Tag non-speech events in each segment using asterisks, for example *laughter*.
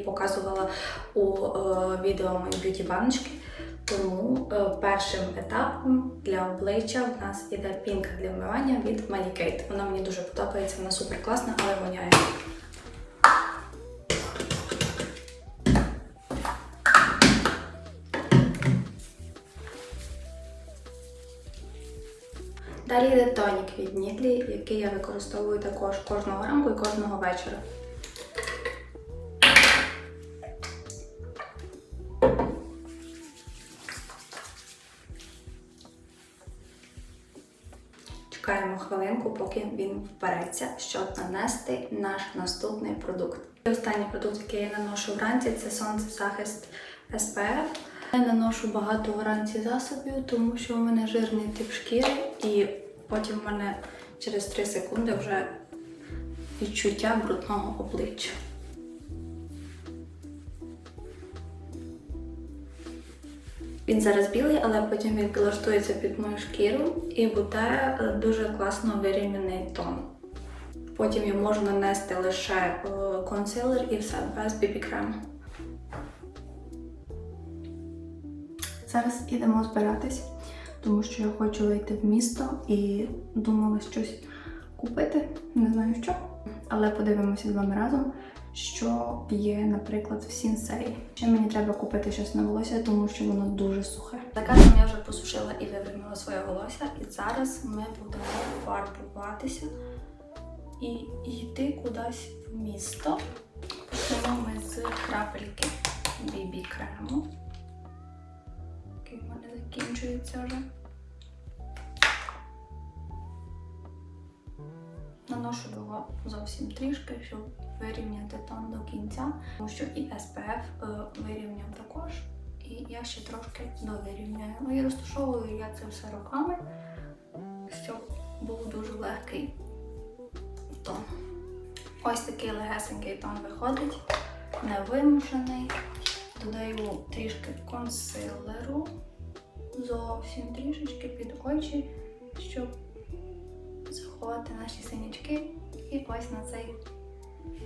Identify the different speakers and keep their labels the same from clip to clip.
Speaker 1: показувала у е, відео мої б'юті баночки. Тому е, першим етапом для обличчя в нас іде пінка для вмивання від Medicate. Вона мені дуже подобається, вона супер класна, але воняє. Далі йде тонік від Нідлі, який я використовую також кожного ранку і кожного вечора. Чекаємо хвилинку, поки він впереться, щоб нанести наш наступний продукт. І Останній продукт, який я наношу вранці, це сонцезахист SPF. Я наношу багато вранці засобів, тому що у мене жирний тип шкіри, і потім в мене через 3 секунди вже відчуття брудного обличчя. Він зараз білий, але потім він підлаштується під мою шкіру і буде е, дуже класно вирівняний тон. Потім я можу нанести лише е, консилер і все без бібі-крему. Зараз ідемо збиратись, тому що я хочу вийти в місто і думала щось купити, не знаю що. Але подивимося з вами разом, що є, наприклад, в сінсеї. Ще мені треба купити щось на волосся, тому що воно дуже сухе. Заказом я вже посушила і вивільнила своє волосся, і зараз ми будемо фарбуватися і йти кудись в місто. Почнемо ми з крапельки BB крему який в мене закінчується вже. Наношу його зовсім трішки, щоб вирівняти тон до кінця, тому що і SPF е, вирівняв також. І я ще трошки довирівняю. Ну і розташовую я це все руками, щоб був дуже легкий тон. Ось такий легесенький тон виходить, невимушений. Додаю трішки консилеру, зовсім трішечки під очі, щоб заховати наші синячки. І ось на цей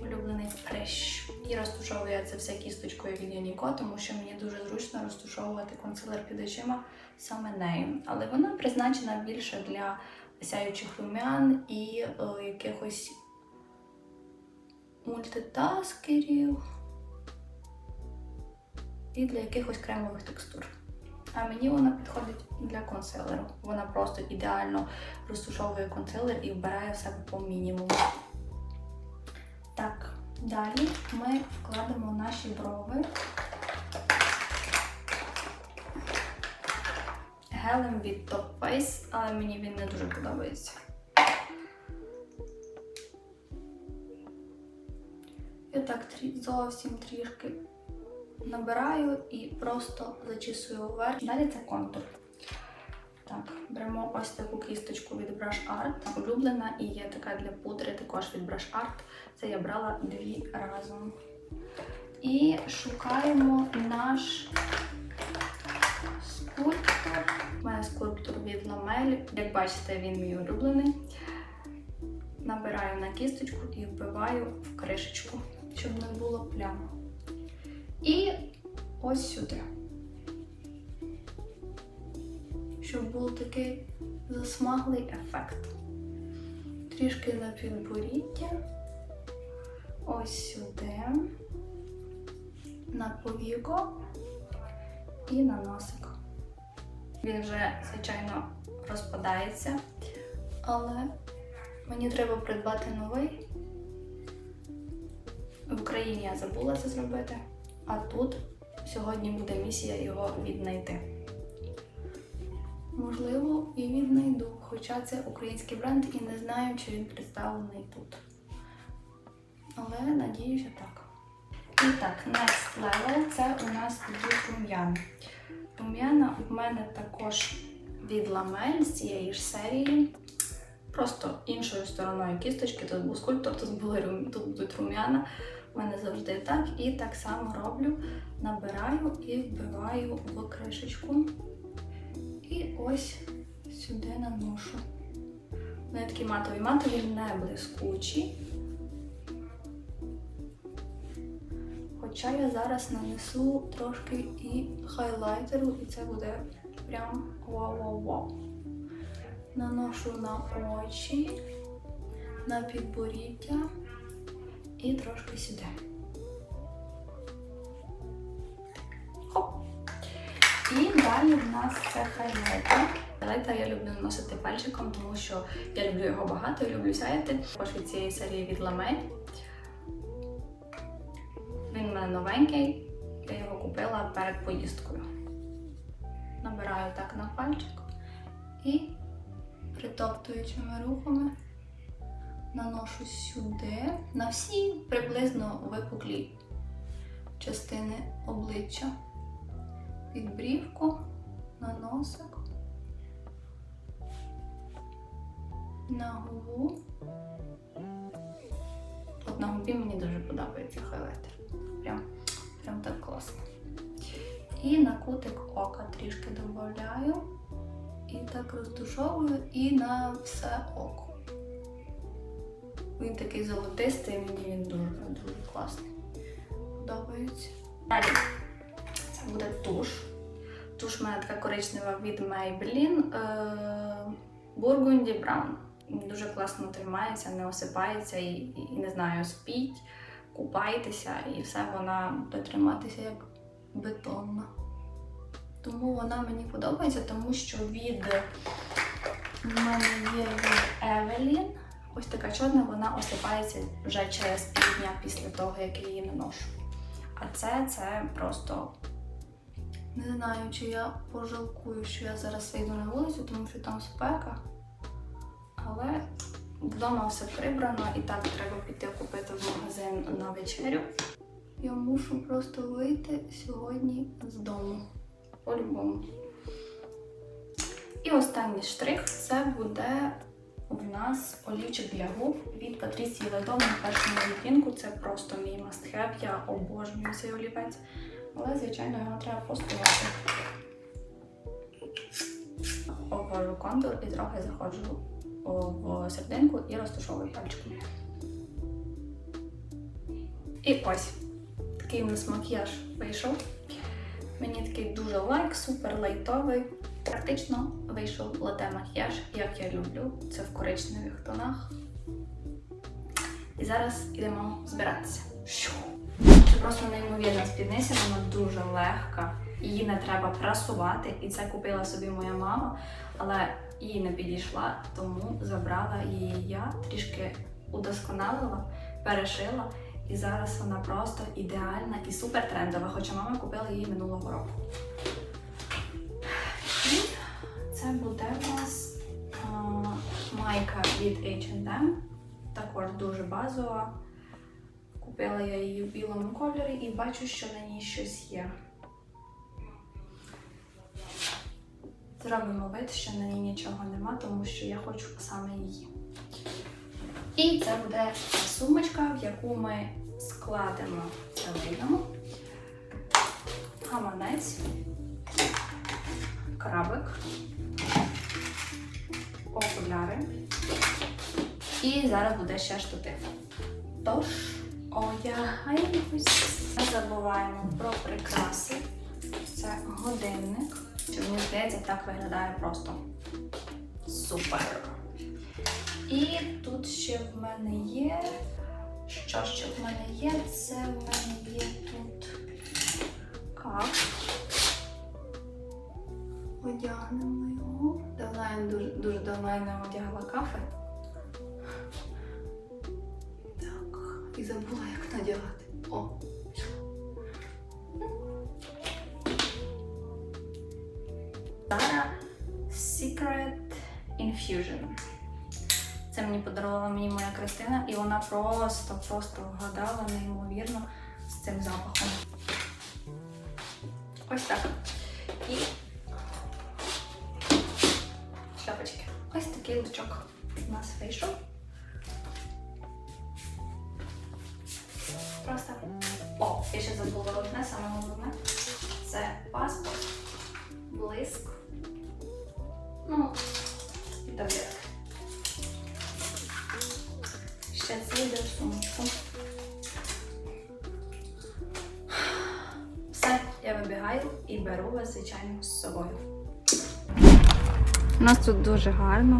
Speaker 1: улюблений прищ. І розтушовую я це все кісточкою від Юніко, тому що мені дуже зручно розтушовувати консилер під очима саме нею. Але вона призначена більше для сяючих румян і е, якихось мультитаскерів і для якихось кремових текстур. А мені вона підходить для консилеру. Вона просто ідеально розтушовує консилер і вбирає в себе по мінімуму. Так, далі ми вкладемо наші брови гелем від Top Face, але мені він не дуже подобається. Я так зовсім трішки набираю і просто зачісую вверх. Далі це контур. Так, беремо ось таку кісточку від Brush Art. Улюблена і є така для пудри, також від Brush Art. Це я брала дві разом. І шукаємо наш скульптор. У мене скульптор від Ламель. Як бачите, він мій улюблений. Набираю на кісточку і вбиваю в кришечку, щоб не було плям. І ось сюди. Щоб був такий засмаглий ефект. Трішки на підборіддя. Ось сюди. На повіко і на носик. Він вже, звичайно, розпадається, але мені треба придбати новий. В Україні я забула це зробити. А тут сьогодні буде місія його віднайти. Можливо, і віднайду, хоча це український бренд і не знаю, чи він представлений тут. Але надію, що так. І так, next level це у нас будуть рум'яна. Рум'яна в мене також від ламель з цієї ж серії. Просто іншою стороною кісточки. Тут був скульптор, тут, були, тут будуть рум'яна. У мене завжди так. І так само роблю, набираю і вбиваю в кришечку. І ось сюди наношу. Вони такі матові, матові не блискучі. Хоча я зараз нанесу трошки і хайлайтеру, і це буде прям вау-вау-вау. Наношу на очі, на підборіддя і трошки сюди. І далі в нас це хайлайтер. Хайлайтер я люблю наносити пальчиком, тому що я люблю його багато, я люблю сяяти. Також від цієї серії від Ламель. Він в мене новенький, я його купила перед поїздкою. Набираю так на пальчик і притоптуючими рухами наношу сюди на всі приблизно випуклі частини обличчя. Під брівку, на носик, на губу. От на губі мені дуже подобається хайлайтер. Прям, прям так класно. І на кутик ока трішки додаю. І так розтушовую і на все око. Він такий золотистий, мені він дуже дуже класний. Подобається. Далі це буде туш. Туш в мене така коричнева від Maybelline е, Burgundy Brown. Дуже класно тримається, не осипається і, і не знаю, спіть, купайтеся, і все вона буде триматися як бетонна. Тому вона мені подобається, тому що від в мене є від Evelyn. Ось така чорна, вона осипається вже через півдня після того, як я її наношу. А це, це просто не знаю, чи я пожалкую, що я зараз вийду на вулицю, тому що там спека. Але вдома все прибрано і так треба піти купити в магазин на вечерю. Я мушу просто вийти сьогодні з дому. По-любому. І останній штрих це буде у нас олівчик для губ від Патрісії Ледов на першому відтінку. Це просто мій must-have. Я обожнюю цей олівець. Але, звичайно, його треба постувати. Обвожу контур і трохи заходжу в серединку і розташовую пальчиком. І ось такий у нас макіяж вийшов. Мені такий дуже лайк, супер лайтовий. Практично вийшов лате макіяж, як я люблю. Це в коричневих тонах. І зараз йдемо збиратися. Це просто неймовірна спідниця, вона дуже легка. Її не треба прасувати, і це купила собі моя мама, але їй не підійшла, тому забрала її я, трішки удосконалила, перешила. І зараз вона просто ідеальна і супер трендова, хоча мама купила її минулого року. Це буде у нас а, майка від H&M, також дуже базова. Купила я її в білому кольорі і бачу, що на ній щось є. Зробимо вид, що на ній нічого нема, тому що я хочу саме її. І це буде сумочка, в яку ми складемо вийдемо. Гаманець, крабик, окуляри. І зараз буде ще штатив. Тож, одягаємось. Не забуваємо про прикраси. Це годинник. Що мені здається, так виглядає просто супер. І тут ще в мене є. Що ще в мене є? Це в мене є тут каф. Одягнемо я дуже, дуже давно я не одягала кафи. Так, і забула, як надягати. О! Zara Secret Infusion. Це мені подарувала мені моя Кристина, і вона просто, просто вгадала неймовірно з цим запахом. Ось так. І такий лучок у нас вийшов. Просто. О, я ще забула одне, саме головне. Це паспорт,
Speaker 2: У нас тут дуже гарно.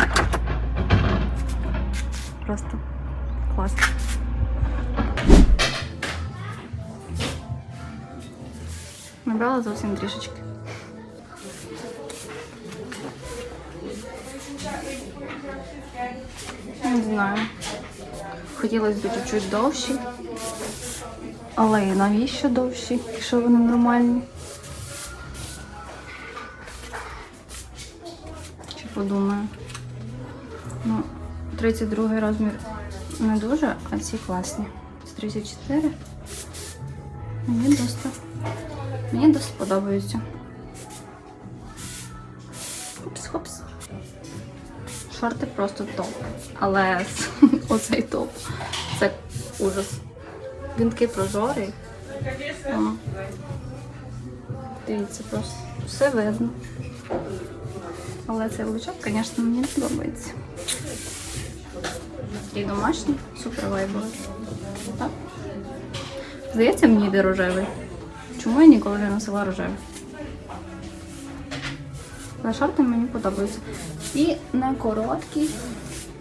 Speaker 2: Просто класно. Набрала зовсім трішечки. Не знаю. Хотілося б чуть-чуть довші. Але і навіщо довші, якщо вони нормальні? Подумаю. Ну, 32 розмір не дуже, а ці класні. З 34. Мені досить. Мені досить подобаються. Хопс-хопс. Шорти просто топ. Але *laughs* оцей топ. Це ужас. Він такий прозорий. Дивіться, просто все видно. Але цей лучок, звісно, мені подобається. Такий домашній, супер вайбовий. Так? Здається, мені йде рожевий. Чому я ніколи не носила рожевий? Але шорти мені подобаються. І не короткі,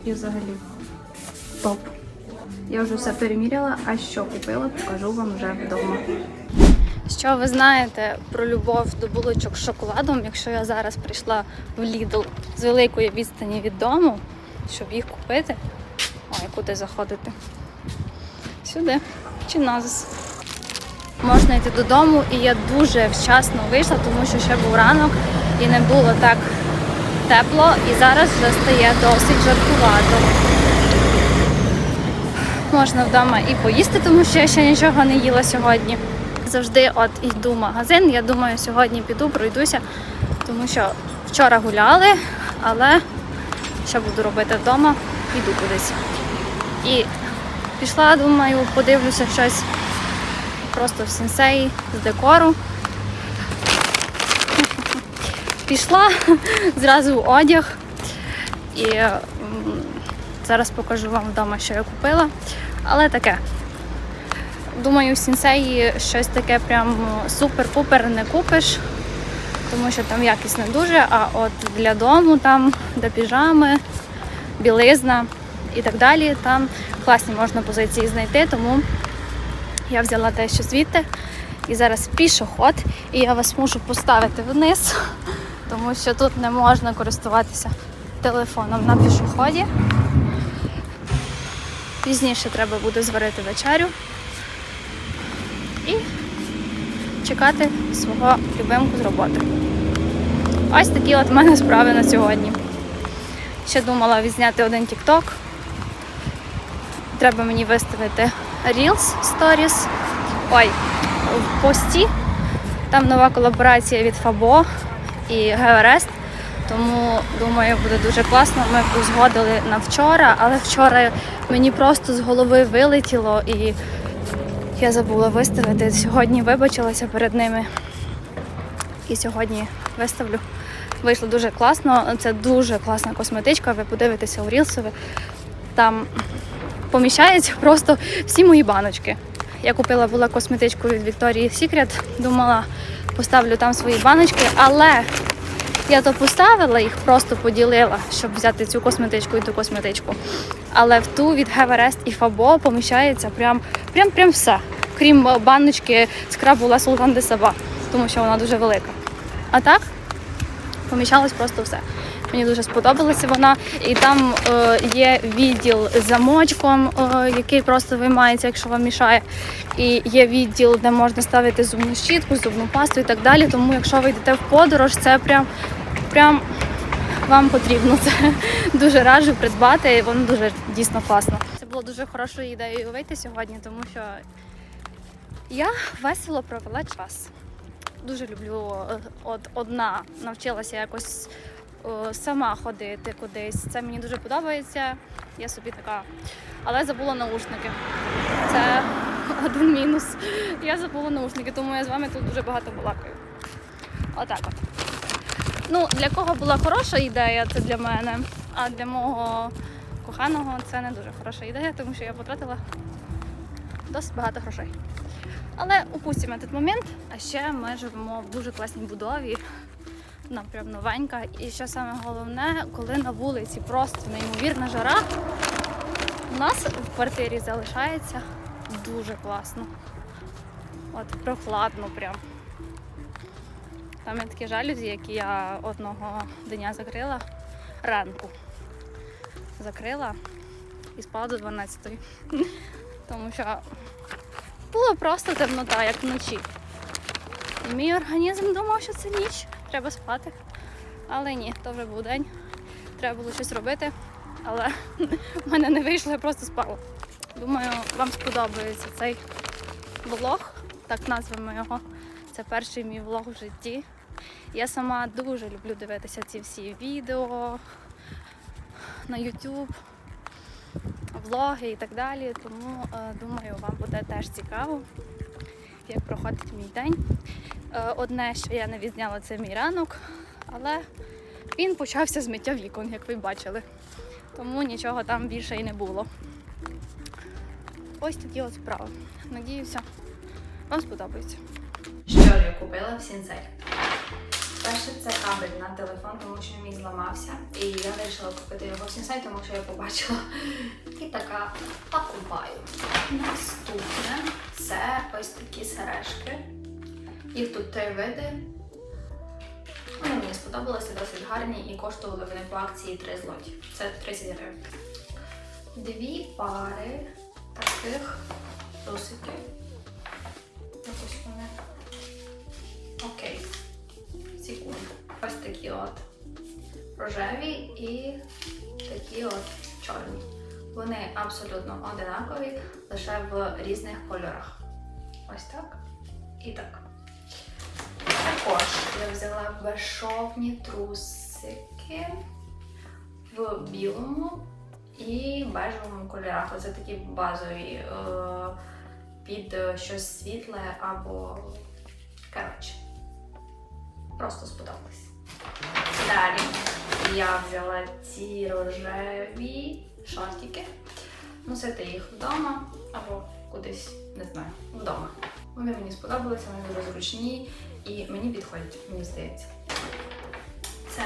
Speaker 2: і взагалі топ. Я вже все переміряла, а що купила, покажу вам вже вдома. Що ви знаєте про любов до булочок з шоколадом, якщо я зараз прийшла в Lidl з великої відстані від дому, щоб їх купити? Ой, куди заходити? Сюди чи назис. Можна йти додому, і я дуже вчасно вийшла, тому що ще був ранок і не було так тепло, і зараз вже стає досить жаркувато. Можна вдома і поїсти, тому що я ще нічого не їла сьогодні. Завжди от йду в магазин. Я думаю, сьогодні піду, пройдуся, тому що вчора гуляли, але що буду робити вдома, піду кудись. І пішла, думаю, подивлюся щось просто в сенсеї з декору. *laughs* Пішла *laughs* зразу в одяг і зараз покажу вам вдома, що я купила. Але таке. Думаю, в сінсеї щось таке прям супер-пупер не купиш, тому що там якість не дуже. А от для дому, там, де піжами, білизна і так далі, там класні можна позиції знайти, тому я взяла те, що звідти. І зараз пішоход, і я вас мушу поставити вниз, тому що тут не можна користуватися телефоном на пішоході. Пізніше треба буде зварити вечерю і чекати свого любимку з роботи. Ось такі от в мене справи на сьогодні. Ще думала відзняти один TikTok. Треба мені виставити Reels Stories. Ой, в пості. Там нова колаборація від Фабо і Георест. Тому думаю, буде дуже класно. Ми узгодили на вчора, але вчора мені просто з голови вилетіло і я забула виставити. Сьогодні вибачилася перед ними. І сьогодні виставлю. Вийшло дуже класно. Це дуже класна косметичка. Ви подивитеся у Рілсові. Там поміщаються просто всі мої баночки. Я купила була косметичку від Victoria's Secret, думала, поставлю там свої баночки, але я то поставила їх, просто поділила, щоб взяти цю косметичку і ту косметичку. Але в ту від Heverest і Fabo поміщається прям, прям, прям все. Крім е, баночки скрабу La Sultan de Saba, тому що вона дуже велика. А так поміщалось просто все. Мені дуже сподобалася вона, і там е, є відділ з замочком, е, який просто виймається, якщо вам мішає. І є відділ, де можна ставити зубну щітку, зубну пасту і так далі. Тому якщо ви йдете в подорож, це прям, прям вам потрібно це *laughs* дуже раджу придбати. Воно дуже дійсно класно. Це було дуже хорошою ідеєю вийти сьогодні, тому що я весело провела час. Дуже люблю е, от одна навчилася якось е, сама ходити кудись. Це мені дуже подобається. Я собі така. Але забула наушники. Це *laughs* один мінус. Я забула наушники, тому я з вами тут дуже багато балакаю. Отак от. Ну, для кого була хороша ідея, це для мене. А для мого коханого це не дуже хороша ідея, тому що я потратила досить багато грошей. Але упустимо этот момент. А ще ми живемо в дуже класній будові. Вона прям новенька. І що саме головне, коли на вулиці просто неймовірна жара, у нас в квартирі залишається дуже класно. От прохладно прям. Там є такі жалюзі, які я одного дня закрила ранку. Закрила і спала до 12 Тому що була просто темнота, як вночі. І мій організм думав, що це ніч, треба спати. Але ні, то вже був день. Треба було щось робити. Але в мене не вийшло, я просто спала. Думаю, вам сподобається цей влог, так назвемо його. Це перший мій влог в житті. Я сама дуже люблю дивитися ці всі відео на YouTube, влоги і так далі. Тому е, думаю, вам буде теж цікаво, як проходить мій день. Е, одне, що я не відзняла, це мій ранок, але він почався з миття вікон, як ви бачили. Тому нічого там більше і не було. Ось такі от справи. Надіюся, вам сподобається.
Speaker 1: Що я купила в Сінсей? Перше це кабель на телефон, тому що мій зламався. І я вирішила купити його в Сінсей, тому що я побачила. І така покупаю. Наступне це ось такі сережки. Їх тут три види. Вони мені сподобалися, досить гарні і коштували вони по акції 3 злоті. Це 30 гривень. Дві пари таких трусиків. Якось вони. Такі от рожеві і такі от чорні. Вони абсолютно одинакові, лише в різних кольорах. Ось так і так. Також я взяла безшовні трусики в білому і бежевому кольорах. Оце такі базові е, під щось світле або коротше. Просто сподобалось. Далі я взяла ці рожеві шортики. Носити їх вдома або кудись, не знаю, вдома. Вони мені сподобалися, вони дуже зручні і мені підходять, мені здається. Це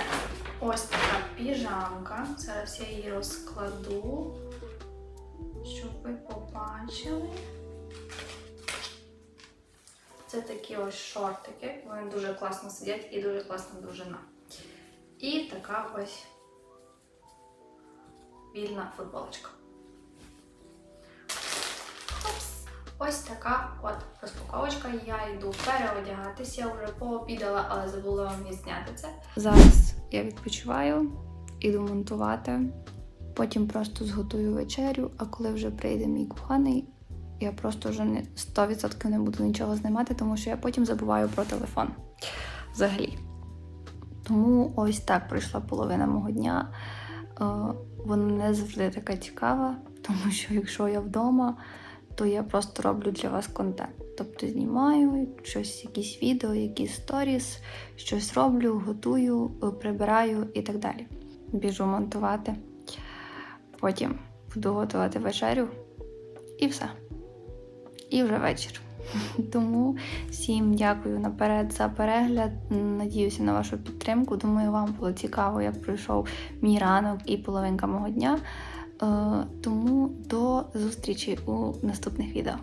Speaker 1: ось така піжамка. Зараз я її розкладу, щоб ви побачили. Це такі ось шортики. Вони дуже класно сидять і дуже класна довжина. І така ось вільна футболочка. Хопс. Ось така от розпаковочка. Я йду переодягатися. Я вже пообідала, але забула вам відзняти це. Зараз я відпочиваю, іду монтувати. Потім просто зготую вечерю, а коли вже прийде мій коханий, я просто вже не 100% не буду нічого знімати, тому що я потім забуваю про телефон. Взагалі. Тому ось так пройшла половина мого дня. Е, Вона не завжди така цікава, *laughs* тому що якщо я вдома, то я просто роблю для вас контент. Тобто знімаю щось, якісь відео, якісь сторіс, щось роблю, готую, е, прибираю і так далі. Біжу монтувати. Потім буду готувати вечерю і все. І вже вечір. *laughs* Тому всім дякую наперед за перегляд. Надіюся на вашу підтримку. Думаю, вам було цікаво, як пройшов мій ранок і половинка мого дня. Е, Тому до зустрічі у наступних відео.